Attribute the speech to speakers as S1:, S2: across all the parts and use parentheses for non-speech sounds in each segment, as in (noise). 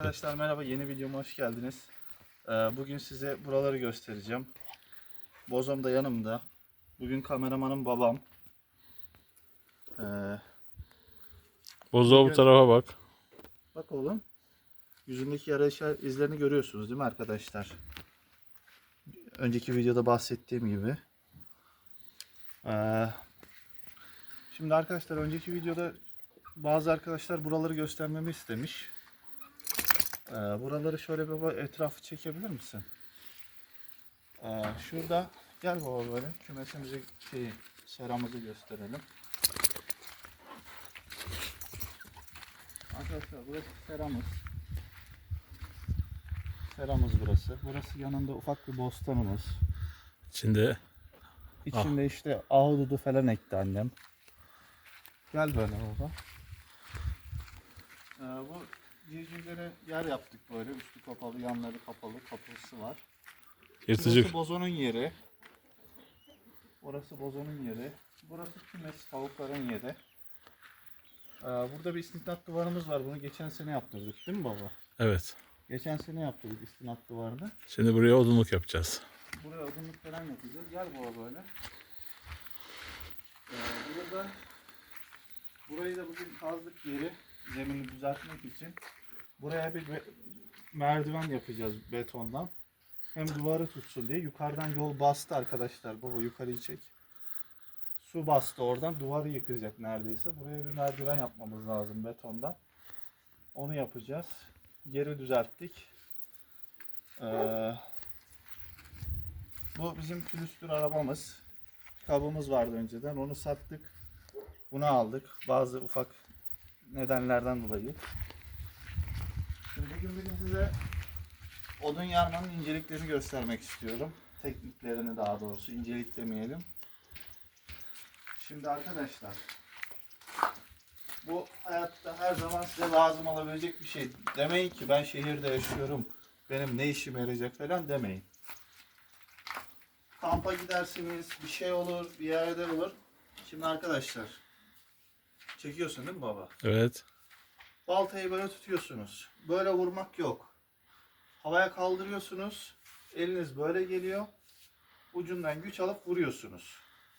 S1: Arkadaşlar merhaba yeni videoma hoş geldiniz. Ee, Bugün size buraları göstereceğim. Bozom da yanımda. Bugün kameramanım babam. Ee,
S2: Bozo bu tarafa bak.
S1: bak oğlum. Yüzündeki yara izlerini görüyorsunuz değil mi arkadaşlar? Önceki videoda bahsettiğim gibi. Ee, Şimdi arkadaşlar önceki videoda bazı arkadaşlar buraları göstermemi istemiş. Ee, buraları şöyle bir baba etrafı çekebilir misin? Ee, şurada gel baba böyle kümesimizi şey, seramızı gösterelim. Arkadaşlar burası seramız. Seramız burası. Burası yanında ufak bir bostanımız.
S2: İçinde
S1: İçinde işte ahududu falan ekti annem. Gel böyle baba. Ee, bu civcivlere yer yaptık böyle. Üstü kapalı, yanları kapalı, kapısı var.
S2: yırtıcı.
S1: Burası bozonun yeri. Orası bozonun yeri. Burası kümes tavukların yeri. Ee, burada bir istinat duvarımız var. Bunu geçen sene yaptırdık değil mi baba?
S2: Evet.
S1: Geçen sene yaptırdık istinat duvarını.
S2: Şimdi buraya odunluk yapacağız.
S1: Buraya odunluk falan yapacağız. Gel baba böyle. Ee, burada burayı da bugün kazdık yeri zemini düzeltmek için. Buraya bir merdiven yapacağız betondan. Hem duvarı tutsun diye. Yukarıdan yol bastı arkadaşlar. Baba yukarıyı çek. Su bastı oradan. Duvarı yıkacak neredeyse. Buraya bir merdiven yapmamız lazım betondan. Onu yapacağız. Yeri düzelttik. Ee, bu bizim külüstür arabamız. Kabımız vardı önceden. Onu sattık. Bunu aldık. Bazı ufak nedenlerden dolayı. Şimdi bugün bugün size odun yarmanın inceliklerini göstermek istiyorum. Tekniklerini daha doğrusu incelik demeyelim. Şimdi arkadaşlar bu hayatta her zaman size lazım olabilecek bir şey. Demeyin ki ben şehirde yaşıyorum. Benim ne işime yarayacak falan demeyin kampa gidersiniz, bir şey olur, bir yerde olur. Şimdi arkadaşlar, çekiyorsun değil mi baba?
S2: Evet.
S1: Baltayı böyle tutuyorsunuz. Böyle vurmak yok. Havaya kaldırıyorsunuz. Eliniz böyle geliyor. Ucundan güç alıp vuruyorsunuz.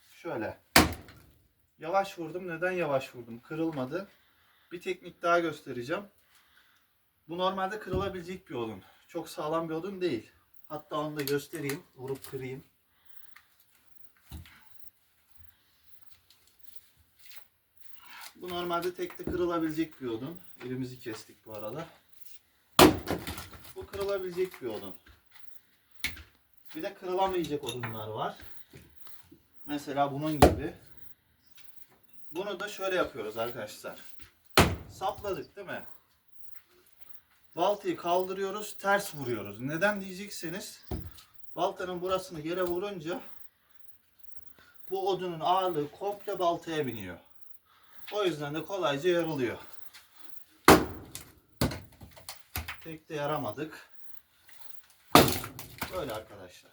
S1: Şöyle. Yavaş vurdum. Neden yavaş vurdum? Kırılmadı. Bir teknik daha göstereceğim. Bu normalde kırılabilecek bir odun. Çok sağlam bir odun değil. Hatta onu da göstereyim. Vurup kırayım. Normalde tekte kırılabilecek bir odun. Elimizi kestik bu arada. Bu kırılabilecek bir odun. Bir de kırılamayacak odunlar var. Mesela bunun gibi. Bunu da şöyle yapıyoruz arkadaşlar. Sapladık değil mi? Baltayı kaldırıyoruz, ters vuruyoruz. Neden diyecekseniz baltanın burasını yere vurunca bu odunun ağırlığı komple baltaya biniyor. O yüzden de kolayca yarılıyor. Tek de yaramadık. Böyle arkadaşlar.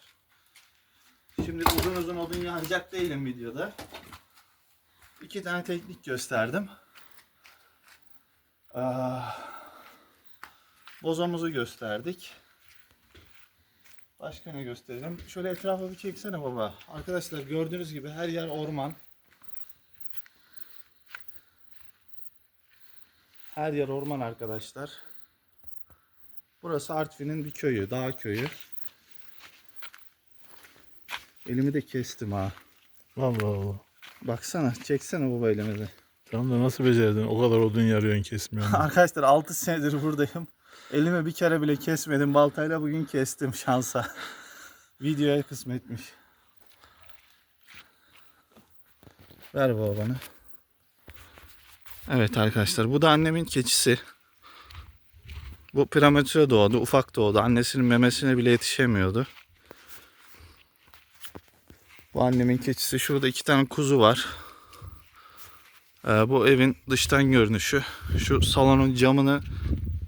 S1: Şimdi uzun uzun odun yanacak değilim videoda. İki tane teknik gösterdim. Ah, bozomuzu gösterdik. Başka ne gösterelim? Şöyle etrafa bir çeksene baba. Arkadaşlar gördüğünüz gibi her yer orman. Her yer orman arkadaşlar. Burası Artvin'in bir köyü, dağ köyü. Elimi de kestim ha.
S2: Allah Allah.
S1: Baksana, çeksene baba elimi de.
S2: Tamam da nasıl becerdin? O kadar odun yarıyorsun kesmiyorsun. (laughs)
S1: Arkadaşlar 6 senedir buradayım. Elime bir kere bile kesmedim. Baltayla bugün kestim şansa. (laughs) Videoya kısmetmiş. Ver baba bana. Evet arkadaşlar bu da annemin keçisi. Bu prematüre doğdu, ufak doğdu. Annesinin memesine bile yetişemiyordu. Bu annemin keçisi. Şurada iki tane kuzu var. Ee, bu evin dıştan görünüşü. Şu salonun camını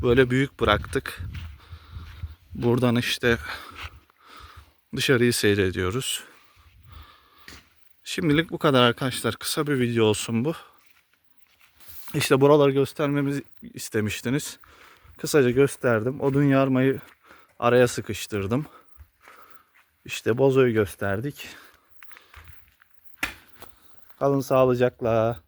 S1: böyle büyük bıraktık. Buradan işte dışarıyı seyrediyoruz. Şimdilik bu kadar arkadaşlar. Kısa bir video olsun bu. İşte buraları göstermemizi istemiştiniz. kısaca gösterdim. Odun yarmayı araya sıkıştırdım. İşte bozoyu gösterdik. Kalın sağlıcakla.